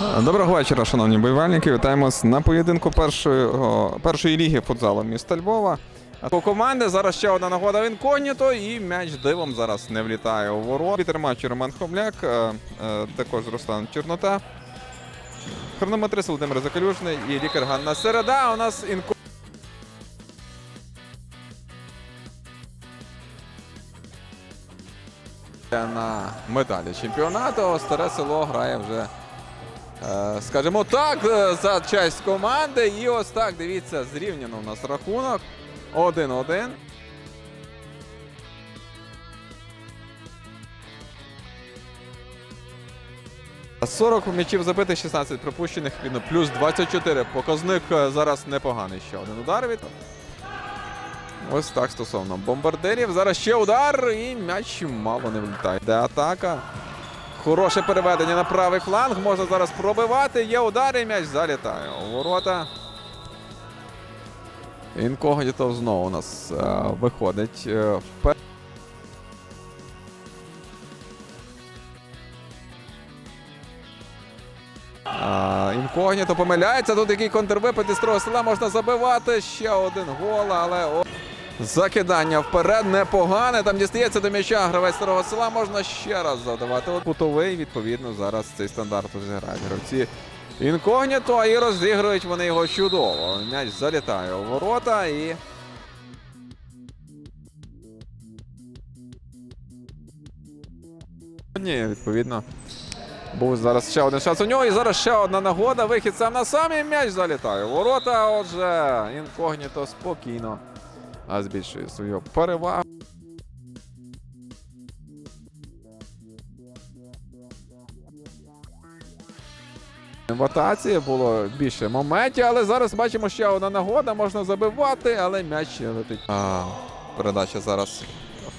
Доброго вечора, шановні бойовальники. Вітаємось на поєдинку першої, першої ліги футзалу міста Львова. У команди зараз ще одна нагода в інкогніто і м'яч дивом зараз не влітає у ворот. Вітер матчу Роман Хомляк, е, е, також Руслан Чорнота. Хронометрист Володимир Закалюжний і лікар Ганна Середа. У нас інко... на медалі чемпіонату. Старе село грає вже, скажімо так, е, за честь команди. І ось так, дивіться, зрівняно у нас рахунок. 1-1. А 40 м'ячів забитих, 16 пропущених, плюс 24. Показник е, зараз непоганий. Ще один удар від. Ось так стосовно бомбардирів. Зараз ще удар і м'яч мало не влітає. Де атака. Хороше переведення на правий фланг. Можна зараз пробивати. Є удар і м'яч залітає. У ворота. Інкогніто знову у нас е, виходить. е, Інкогніто помиляється. Тут який контрвипад із старого села можна забивати. Ще один гол, але закидання вперед непогане. Там дістається до м'яча гравець старого села. Можна ще раз завдавати. Кутовий, відповідно, зараз цей стандарт зіграють. Гравці інкогніто і розігрують вони його чудово. М'яч залітає у ворота і. Ні, відповідно. Був зараз ще один шанс у нього. І зараз ще одна нагода. Вихід сам на сам м'яч залітає. Ворота. Отже, інкогніто спокійно збільшує свою перевагу. В атаці було більше моментів, але зараз бачимо ще одна нагода. Можна забивати, але м'яч летить. А, передача зараз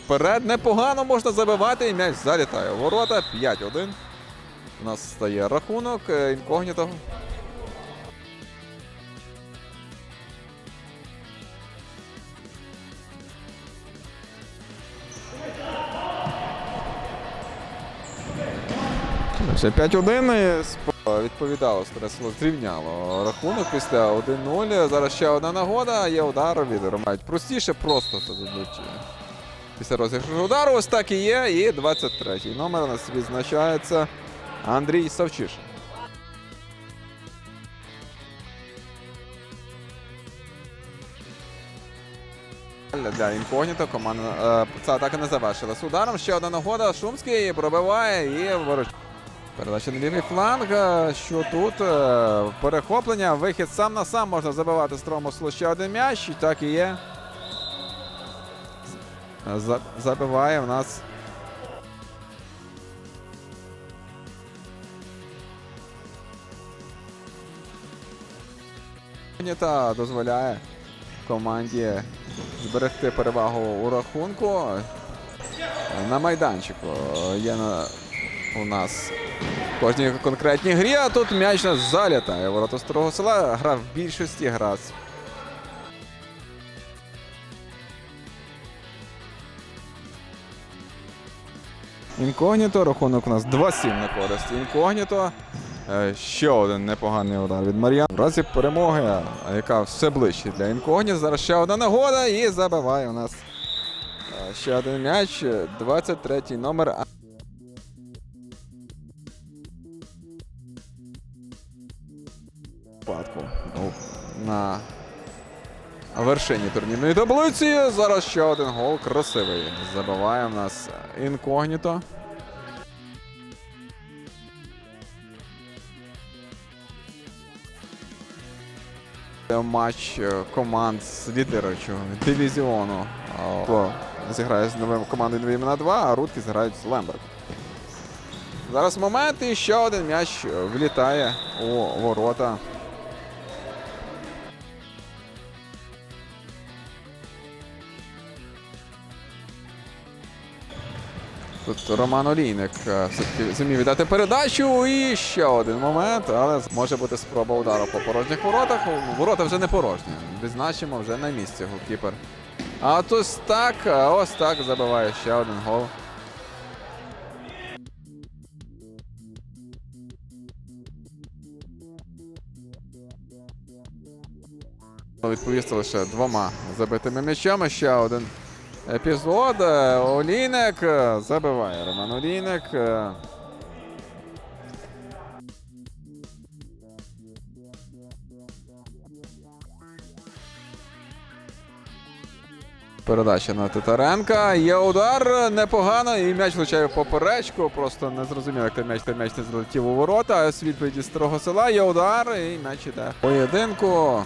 вперед. Непогано можна забивати, і м'яч залітає. Ворота 5-1. У нас стає рахунок. Е, Інкогніто. Ще 5-1 і відповідало старе зрівняло рахунок після 1-0. Зараз ще одна нагода, є удар від Ромають. Простіше просто це дадуть. Після розіграшу удару ось так і є. І 23-й номер у нас відзначається Андрій Савчиш. Для інкогніто команда е, ця атака не завершилась ударом. Ще одна нагода. Шумський пробиває і ворож. Передача на лівий фланг. Е, Що тут? Е, Перехоплення. Вихід сам на сам можна забивати строму селу ще один м'яч. І так і є. Забиває в нас. Та дозволяє команді зберегти перевагу у рахунку. На майданчику є на, у нас в кожній конкретній грі, а тут м'яч нас залітає. Ворота старого села гра в більшості гра. Інкогніто, рахунок у нас 2-7 на користь. Інкогніто. Е, Ще один непоганий удар від Мар'ян. В разі перемоги, яка все ближче для інкогніто. Зараз ще одна нагода і забиває у нас е, ще один м'яч. 23-й номер. Випадку. Ну, на вершині турнірної таблиці. Зараз ще один гол красивий. Забиває в нас інкогніто. Матч команд з лідируючого дивізіону. О, Зіграє з новим командою 2 імена 2, а Рудки зіграють з Лемберг. Зараз момент і ще один м'яч влітає у ворота. Тут Роман Олійник е, все-таки зумів віддати передачу. І ще один момент, але може бути спроба удару по порожніх воротах. Ворота вже не порожні. Визначимо вже на місці голкіпер. А тут так, ось так забиває ще один гол. Відповісти лише двома забитими м'ячами. Ще один епізод. Олійник е, забиває Роман Олійник. Е, Передача на Титаренка. Є удар непогано. І м'яч влучає в поперечку. Просто не зрозуміло, як той м'яч, той м'яч не злетів у ворота. Ось відповіді старого села. Є удар і м'яч іде. Поєдинку.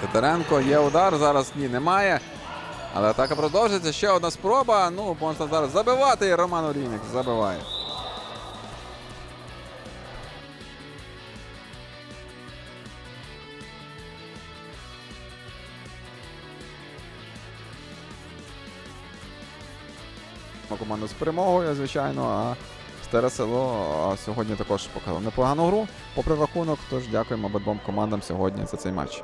Титаренко є удар. Зараз ні, немає. Але атака продовжується. Ще одна спроба. Ну, можна зараз забивати. І Роман Олійник забиває. команду з перемогою, звичайно. А старе село сьогодні також показало непогану гру попри рахунок. Тож дякуємо обидвом командам сьогодні за цей матч.